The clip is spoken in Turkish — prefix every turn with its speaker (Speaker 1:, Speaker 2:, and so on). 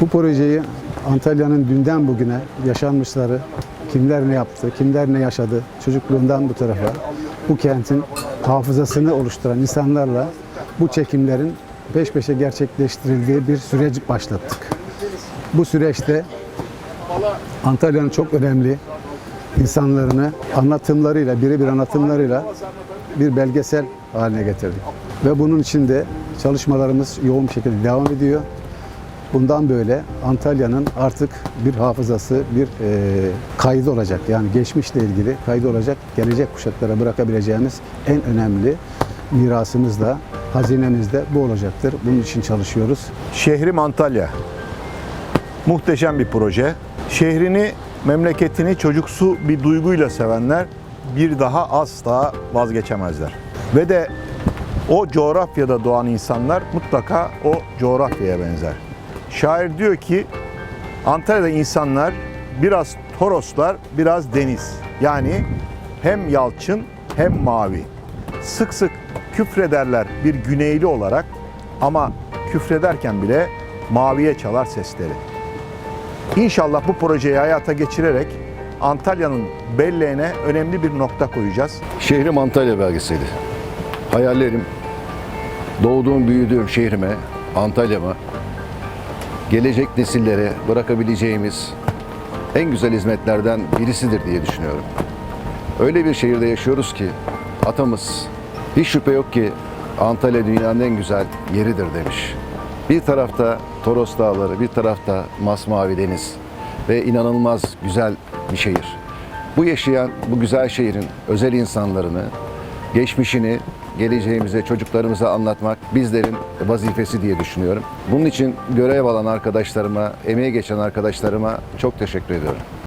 Speaker 1: Bu projeyi Antalya'nın dünden bugüne yaşanmışları, kimler ne yaptı, kimler ne yaşadı, çocukluğundan bu tarafa, bu kentin hafızasını oluşturan insanlarla bu çekimlerin peş peşe gerçekleştirildiği bir süreci başlattık. Bu süreçte Antalya'nın çok önemli insanlarını anlatımlarıyla, birebir anlatımlarıyla bir belgesel haline getirdik. Ve bunun için de çalışmalarımız yoğun bir şekilde devam ediyor. Bundan böyle Antalya'nın artık bir hafızası, bir e, kaydı olacak. Yani geçmişle ilgili kaydı olacak. Gelecek kuşaklara bırakabileceğimiz en önemli mirasımız da, hazinemiz de bu olacaktır. Bunun için çalışıyoruz.
Speaker 2: Şehrim Antalya. Muhteşem bir proje. Şehrini, memleketini çocuksu bir duyguyla sevenler bir daha asla vazgeçemezler. Ve de o coğrafyada doğan insanlar mutlaka o coğrafyaya benzer. Şair diyor ki Antalya'da insanlar biraz Toroslar, biraz deniz. Yani hem yalçın hem mavi. Sık sık küfrederler bir güneyli olarak ama küfrederken bile maviye çalar sesleri. İnşallah bu projeyi hayata geçirerek Antalya'nın belleğine önemli bir nokta koyacağız.
Speaker 3: Şehrim Antalya belgeseli. Hayallerim doğduğum, büyüdüğüm şehrime, Antalya'ma gelecek nesillere bırakabileceğimiz en güzel hizmetlerden birisidir diye düşünüyorum. Öyle bir şehirde yaşıyoruz ki atamız hiç şüphe yok ki Antalya dünyanın en güzel yeridir demiş. Bir tarafta Toros Dağları, bir tarafta masmavi deniz ve inanılmaz güzel bir şehir. Bu yaşayan bu güzel şehrin özel insanlarını, geçmişini geleceğimize, çocuklarımıza anlatmak bizlerin vazifesi diye düşünüyorum. Bunun için görev alan arkadaşlarıma, emeği geçen arkadaşlarıma çok teşekkür ediyorum.